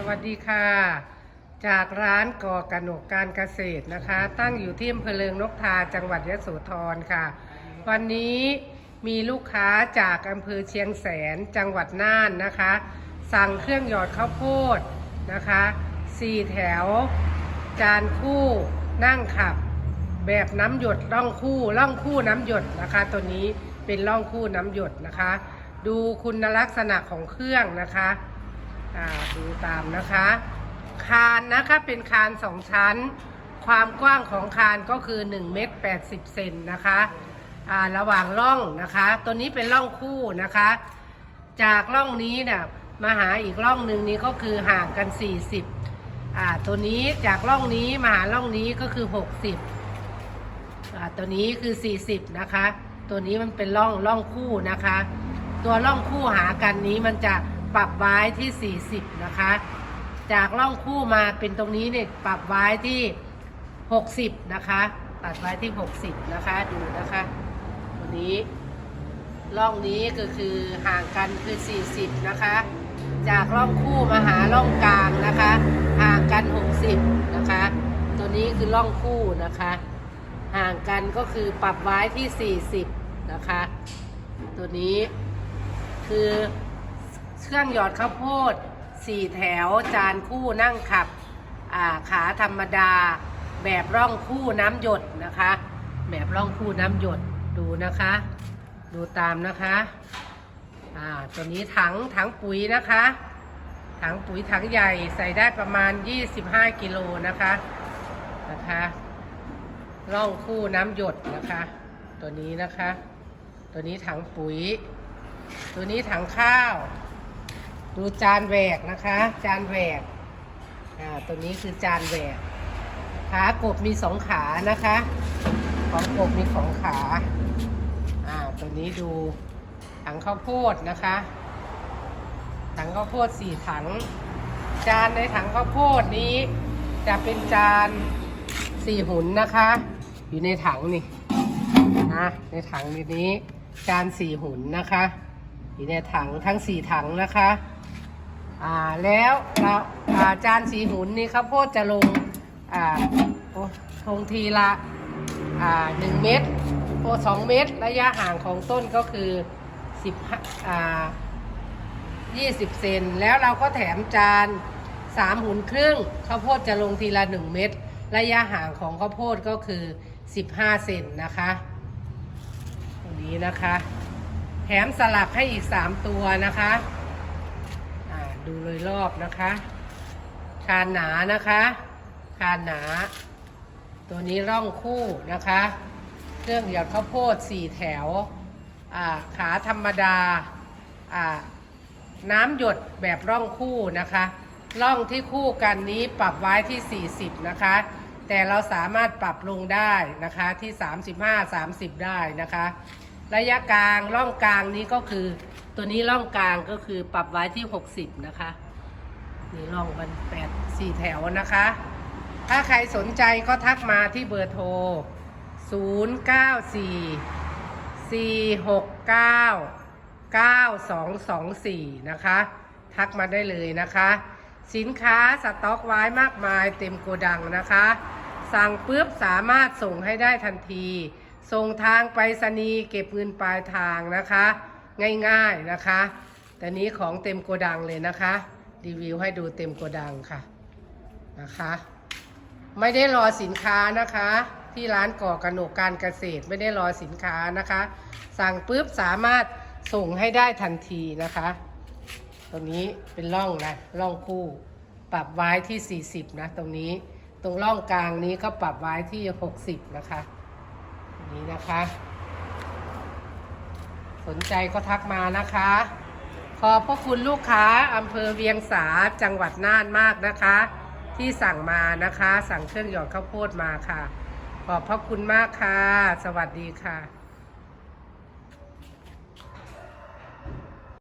สวัสดีค่ะ จากร้านก่อกระหนกการเกษตรนะคะ ตั้งอยู่ที่อำเภอเลิงนกทาจังหวัดยะโสธรค่ะ วันนี้มีลูกค้าจากอำเภอเชียงแสนจังหวัดน่านนะคะ สั่งเครื่องหยอดข้าวโพดนะคะสี่แถว จานคู่นั่งขับ แบบน้ำหยดร่องคู่ร่องคู่น้ำหยดนะคะ ตัวนี้เป็นร่องคู่น้ำหยดนะคะ ดูคุณลักษณะของเครื่องนะคะ อ่าดูตามนะคะ คานนะคะเป็นคานสองชั้น ความกว้างของคานก็คือ1เมตร80เซนนะคะอ่าระหว่างร่องนะคะ ตัวนี้เป็นร่องคู่นะคะ จากร่องนี้เนี่ยมาหาอีกร่องหนึ่งนี้ก็คือห่างกัน 40อ่าตัวนี้จากร่องนี้มาหาร่องนี้ก็คือ 60อ่าตัวนี้คือ 40 นะคะ ตัวนี้มันเป็นร่องร่องคู่นะคะ ตัวร่องคู่หากันนี้มันจะ ปรับไว้ที่ 40 นะคะ จากร่องคู่มาเป็นตรงนี้เนี่ยปรับไว้ที่ 60 นะคะ ตัดไว้ที่ 60 นะคะ ดูนะคะตัวนี้ร่องนี้ก็คือห่างกันคือ 40 นะคะ จากร่องคู่มาหาร่องกลางนะคะ ห่างกัน 60 นะคะ ตัวนี้คือร่องคู่นะคะ ห่างกันก็คือปรับไว้ที่ 40 นะคะ ตัวนี้คือ เครื่องหยอดข้าวโพดสี่แถวจานคู่นั่งขับาขาธรรมดา แบบร่องคู่น้ำหยดนะคะ แบบร่องคู่น้ำหยดดูนะคะ ดูตามนะคะอ่าตัวนี้ถังถังปุ๋ยนะคะ ถังปุ๋ยถังใหญ่ใส่ได้ประมาณ 25 กิโลนะคะนะคะร่องคู่น้ำหยดนะคะ ตัวนี้นะคะ ตัวนี้ถังปุ๋ย ตัวนี้ถังข้าว ดูจานแหวกนะคะ จานแหวกอ่าตัวนี้คือจานแหวก ขากบมีสองขานะคะ ของกบมีสองขาอ่าตัวนี้ดูถังข้าวโพดนะคะถังข้าวโพดสี่ถัง จานในถังข้าวโพดนี้ จะเป็นจานสี่หุนนะคะ อยู่ในถังนี่นะในถังนี้ จานสี่หุนนะคะ อยู่ในถังทั้งสี่ถังนะคะ อ่าแล้วเราอ่าจานสีหุนนี่ข้าวโพดจะลงอ่าโอ้ลงทีละอ่าหนึ่งเม็ดโอ้สองเม็ดระยะห่างของต้นก็คือสิบอ่ายี่สิบเซนแล้วเราก็แถมจานสามหุนครึ่งข้าวโพดจะลงทีละหนึ่งเม็ดระยะห่างของข้าวโพดก็คือสิบห้าเซนนะคะตรงนี้นะคะ แถมสลับให้อีก3ตัวนะคะ ดูเลยรอบนะคะ คานหนานะคะ คานหนา ตัวนี้ร่องคู่นะคะ เครื่องหยอดข้าวโพด4แถว ขาธรรมดาอ่าน้ำหยดแบบร่องคู่นะคะร่องที่คู่กันนี้ปรับไว้ที่ 40 นะคะ แต่เราสามารถปรับลงได้นะคะที่ 35-30 ได้นะคะ ระยะกลางร่องกลางนี้ก็คือ ตัวนี้ร่องกลางก็คือปรับไว้ที่ 60 นะคะ นี่ร่องมันแปดสี่แถวนะคะ ถ้าใครสนใจก็ทักมาที่เบอร์โทร 094-469-9224 นะคะ ทักมาได้เลยนะคะ สินค้าสต็อกไว้มากมายเต็มโกดังนะคะ สั่งปุ๊บสามารถส่งให้ได้ทันที ส่งทางไปรษณีย์เก็บเงินปลายทางนะคะ ง่ายๆนะคะ แต่นี้ของเต็มโกดังเลยนะคะ รีวิวให้ดูเต็มโกดังค่ะนะคะ ไม่ได้รอสินค้านะคะ ที่ร้านก่อกระหนกการเกษตรไม่ได้รอสินค้านะคะ สั่งปุ๊บสามารถส่งให้ได้ทันทีนะคะ ตรงนี้เป็นร่องนะร่องคู่ ปรับไว้ที่ 40 นะ ตรงนี้ตรงร่องกลางนี้ก็ปรับไว้ที่ 60 นะคะนี้นะคะ สนใจก็ทักมานะคะ ขอบพระคุณลูกค้าอำเภอเวียงสาจังหวัดน่านมากนะคะ ที่สั่งมานะคะ สั่งเครื่องหยอดข้าวโพดมาค่ะ ขอบพระคุณมากค่ะ สวัสดีค่ะ